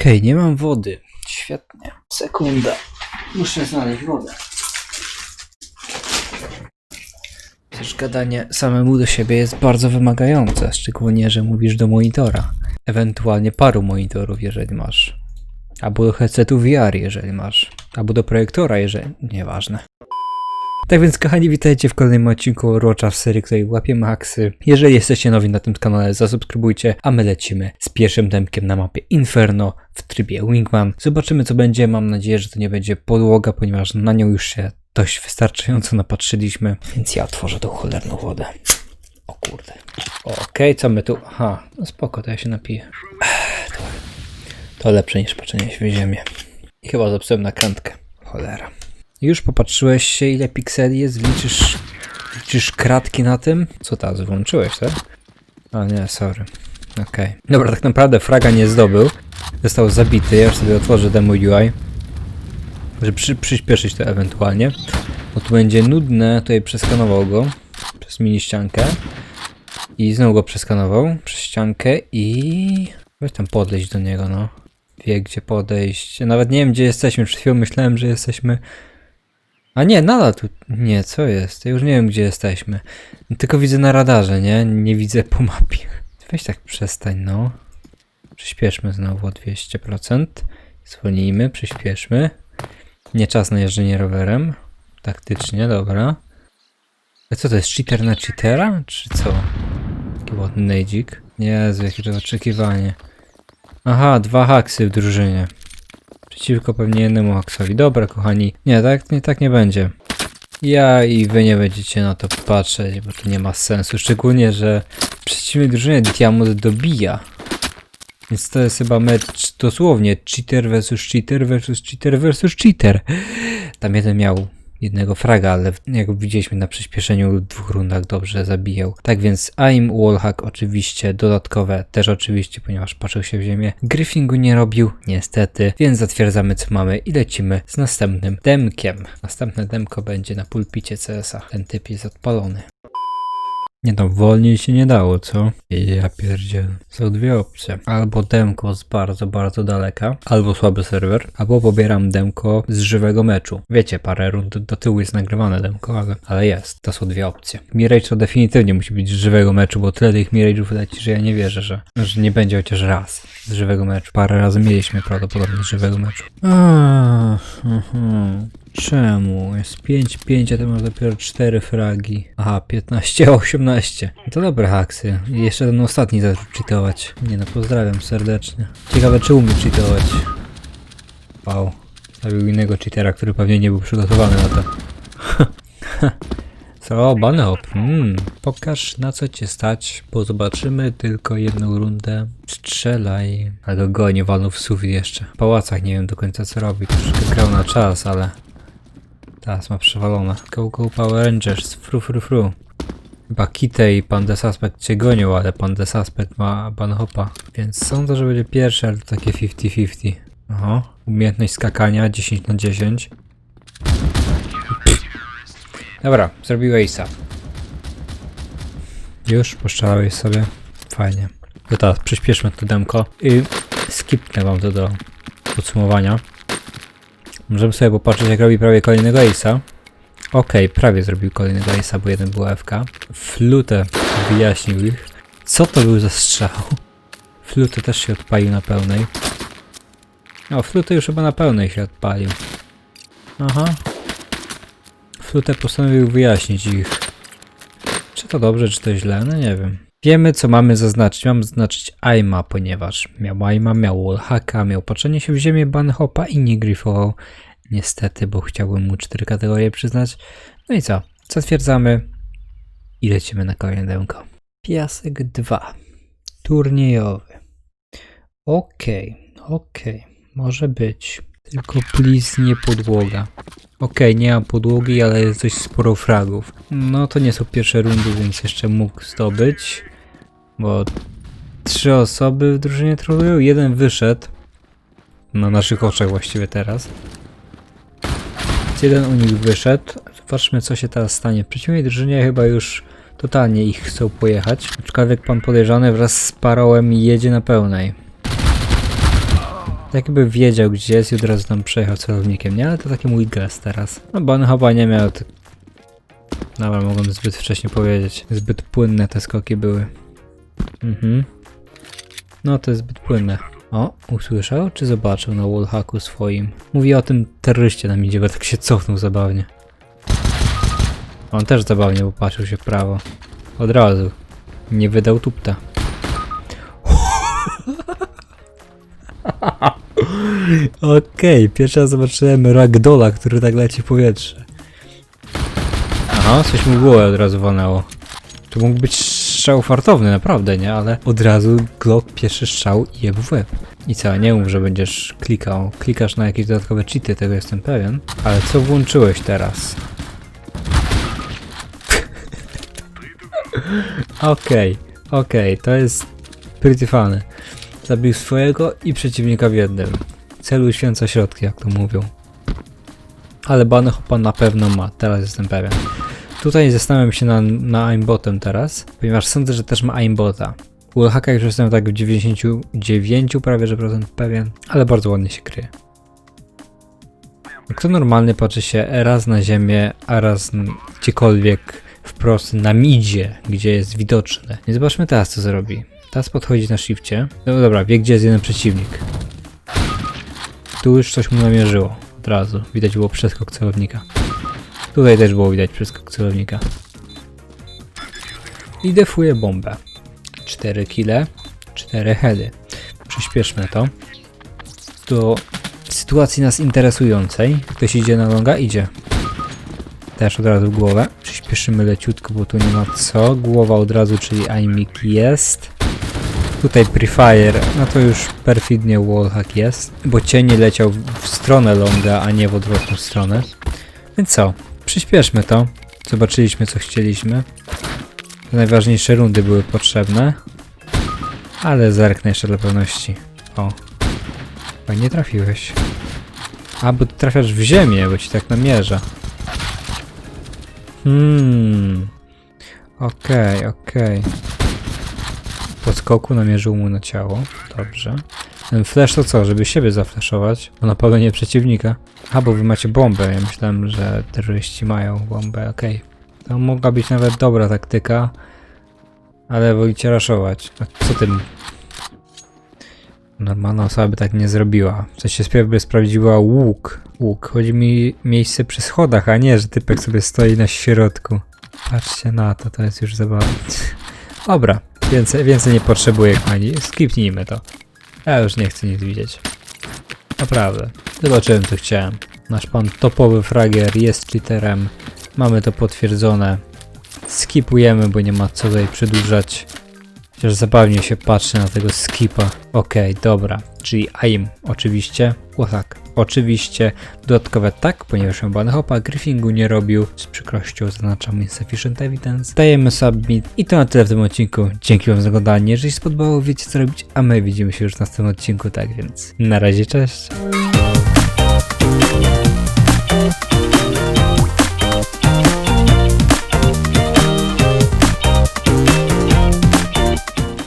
Okej, nie mam wody. Świetnie. Sekunda. Muszę znaleźć wodę. Też gadanie samemu do siebie jest bardzo wymagające, szczególnie, że mówisz do monitora. Ewentualnie paru monitorów, jeżeli masz. Albo do headsetu VR, jeżeli masz. Albo do projektora, jeżeli... Nieważne. Tak więc, kochani, witajcie w kolejnym odcinku Rocza w serii, której łapiemy haksy. Jeżeli jesteście nowi na tym kanale, zasubskrybujcie, a my lecimy z pierwszym dębkiem na mapie Inferno w trybie Wingman. Zobaczymy, co będzie. Mam nadzieję, że to nie będzie podłoga, ponieważ na nią już się dość wystarczająco napatrzyliśmy. Więc ja otworzę tą cholerną wodę. O kurde. Okej, co my tu... Aha, no spoko, to ja się napiję. To, to lepsze niż patrzenie się w ziemię. I chyba zepsułem nakrętkę. Cholera. Już popatrzyłeś się, ile pikseli jest? Liczysz, liczysz kratki na tym? Co teraz włączyłeś, tak? A nie, sorry. Okej. Dobra, tak naprawdę fraga nie zdobył. Został zabity. Ja już sobie otworzę demo UI. Żeby przy, przyspieszyć to ewentualnie. Bo tu będzie nudne. Tutaj przeskanował go przez mini ściankę. I znowu go przeskanował przez ściankę i... Weź tam podejść do niego, no. Wie gdzie podejść. Nawet nie wiem gdzie jesteśmy. Przed chwilą myślałem, że jesteśmy... A nie, nadal tu... Nie, co jest? Ja już nie wiem gdzie jesteśmy. Tylko widzę na radarze, nie? Nie widzę po mapie. Weź tak przestań, no. Przyspieszmy znowu o 200%. Zwolnijmy, przyspieszmy. Nie czas na jeżdżenie rowerem. Taktycznie, dobra. A co to jest? Cheater na cheatera? Czy co? Taki ładny nejdzik. Jezu, jakie to oczekiwanie. Aha, dwa haksy w drużynie. Przeciwko pewnie jednemu haksowi. Dobra, kochani. Nie, tak nie, tak nie będzie. Ja i wy nie będziecie na to patrzeć, bo to nie ma sensu. Szczególnie, że w przeciwnej drużynie Diamond dobija. Więc to jest chyba mecz dosłownie cheater versus cheater versus cheater versus cheater. Tam jeden miał jednego fraga, ale jak widzieliśmy na przyspieszeniu w dwóch rundach dobrze zabijał. Tak więc aim, wallhack oczywiście, dodatkowe też oczywiście, ponieważ patrzył się w ziemię. Griffingu nie robił, niestety, więc zatwierdzamy co mamy i lecimy z następnym demkiem. Następne demko będzie na pulpicie CS-a. Ten typ jest odpalony. Nie no, wolniej się nie dało, co? Ja pierdziel. Są dwie opcje. Albo demko z bardzo, bardzo daleka, albo słaby serwer, albo pobieram demko z żywego meczu. Wiecie, parę rund do tyłu jest nagrywane demko, ale, ale jest. To są dwie opcje. Mirage to definitywnie musi być z żywego meczu, bo tyle tych Mirage'ów leci, że ja nie wierzę, że, że nie będzie chociaż raz z żywego meczu. Parę razy mieliśmy prawdopodobnie z żywego meczu. A, mhm. Czemu? Jest 5-5, a ty masz dopiero 4 fragi. Aha, 15-18. No to dobre haksy. I jeszcze ten ostatni zaczął cheatować. Nie no, pozdrawiam serdecznie. Ciekawe, czy umie cheatować. Wow. Zabił innego cheatera, który pewnie nie był przygotowany na to. Co? Banhop. Hmm. Pokaż na co cię stać, bo zobaczymy tylko jedną rundę. Strzelaj. A go goni, walnął w sufit jeszcze. W pałacach nie wiem do końca co robi. Troszkę grał na czas, ale... Teraz ma przewalone. Go, go Power Rangers. Fru, fru, fru. Chyba Kite i Pan The Suspect cię gonią, ale Pan The Suspect ma banhopa. Więc sądzę, że będzie pierwszy, ale to takie 50-50. Oho. Umiejętność skakania 10 na 10. Dobra, zrobił Ace'a. Już poszczelałeś sobie. Fajnie. To teraz przyspieszmy to demko i skipnę wam to do podsumowania. Możemy sobie popatrzeć jak robi prawie kolejnego Ace'a. Okej, prawie zrobił kolejnego Ace'a, bo jeden był FK. Flutę wyjaśnił ich. Co to był za strzał? Flutę też się odpalił na pełnej. O, flutę już chyba na pełnej się odpalił. Aha. Flutę postanowił wyjaśnić ich. Czy to dobrze, czy to źle? No nie wiem. Wiemy, co mamy zaznaczyć. Mamy zaznaczyć Aima, ponieważ miał Aima, miał wallhacka, miał patrzenie się w ziemię banhopa i nie grifował. Niestety, bo chciałbym mu cztery kategorie przyznać. No i co? Zatwierdzamy i lecimy na kolejne demko. Piasek 2. Turniejowy. Okej, okej. Może być. Tylko please nie podłoga. Okej, nie mam podłogi, ale jest dość sporo fragów. No to nie są pierwsze rundy, więc jeszcze mógł zdobyć. Bo trzy osoby w drużynie trolują, jeden wyszedł. Na naszych oczach właściwie teraz. Jeden u nich wyszedł. Zobaczmy co się teraz stanie. W przeciwnej drużynie chyba już totalnie ich chcą pojechać. Aczkolwiek pan podejrzany wraz z parołem jedzie na pełnej. Jakby wiedział gdzie jest i od razu tam przejechał celownikiem, nie? Ale to taki mój gest teraz. No bo on chyba nie miał... T... Dobra, mogłem zbyt wcześnie powiedzieć. Zbyt płynne te skoki były. Mhm. No to jest zbyt płynne. O, usłyszał czy zobaczył na wallhacku swoim? Mówi o tym terroryście nam idzie, bo tak się cofnął zabawnie. On też zabawnie popatrzył się w prawo. Od razu. Nie wydał tupta. Okej, pierwszy raz zobaczyłem ragdola, który tak leci w powietrze. Aha, coś mu głowę od razu walnęło. To mógł być strzał fartowny, naprawdę, nie? Ale od razu Glock pierwszy strzał i jeb w łeb. I co, nie mów, że będziesz klikał. Klikasz na jakieś dodatkowe cheaty, tego jestem pewien. Ale co włączyłeś teraz? Okej, okej, to jest pretty funny. Zabił swojego i przeciwnika w jednym. Celu święca środki, jak to mówią. Ale bany na pewno ma, teraz jestem pewien. Tutaj zastanawiam się na, na aimbotem teraz, ponieważ sądzę, że też ma aimbota. Wallhacka już jestem tak w 99 prawie że procent pewien, ale bardzo ładnie się kryje. Kto normalny patrzy się raz na ziemię, a raz gdziekolwiek wprost na midzie, gdzie jest widoczny. Nie zobaczmy teraz co zrobi. Teraz podchodzi na shifcie. No dobra, wie gdzie jest jeden przeciwnik. Tu już coś mu namierzyło. Od razu. Widać było przeskok celownika. Tutaj też było widać przeskok celownika. I defuje bombę. 4 kile, 4 heady. Przyspieszmy to. Do sytuacji nas interesującej. Ktoś idzie na longa? Idzie. Też od razu głowę. Przyspieszymy leciutko, bo tu nie ma co. Głowa od razu, czyli aimik jest. Tutaj Prefire, no to już perfidnie wallhack jest, bo cień leciał w- stronę longa, a nie w odwrotną stronę. Więc co? Przyspieszmy to. Zobaczyliśmy co chcieliśmy. Te najważniejsze rundy były potrzebne. Ale zerknę jeszcze dla pewności. O. Chyba nie trafiłeś. A, bo trafiasz w ziemię, bo ci tak namierza. Hmm. Okej, okej. Po skoku namierzył mu na ciało. Dobrze. Ten flash to co, żeby siebie zaflaszować? Bo napalenie przeciwnika. A, bo wy macie bombę. Ja myślałem, że terroryści mają bombę. Okej. To mogła być nawet dobra taktyka. Ale wolicie raszować. A co tym? Normalna osoba by tak nie zrobiła. W sensie spiew by sprawdziła łuk. Łuk. Chodzi mi miejsce przy schodach, a nie, że typek sobie stoi na środku. Patrzcie na to, to jest już zabawne. Dobra, więcej, więcej nie potrzebuję, kochani. Skipnijmy to. Ja już nie chcę nic widzieć. Naprawdę. Zobaczyłem, co chciałem. Nasz pan topowy fragier jest cheaterem. Mamy to potwierdzone. Skipujemy, bo nie ma co tutaj przedłużać. Chociaż zabawnie się patrzy na tego skipa. Okej, dobra. Czyli aim oczywiście. O tak, oczywiście. Dodatkowe tak, ponieważ bany hopa griffingu nie robił. Z przykrością zaznaczam insufficient evidence. Dajemy submit. I to na tyle w tym odcinku. Dzięki wam za oglądanie. Jeżeli spodobało, wiecie co robić, a my widzimy się już w następnym odcinku, tak więc na razie, cześć.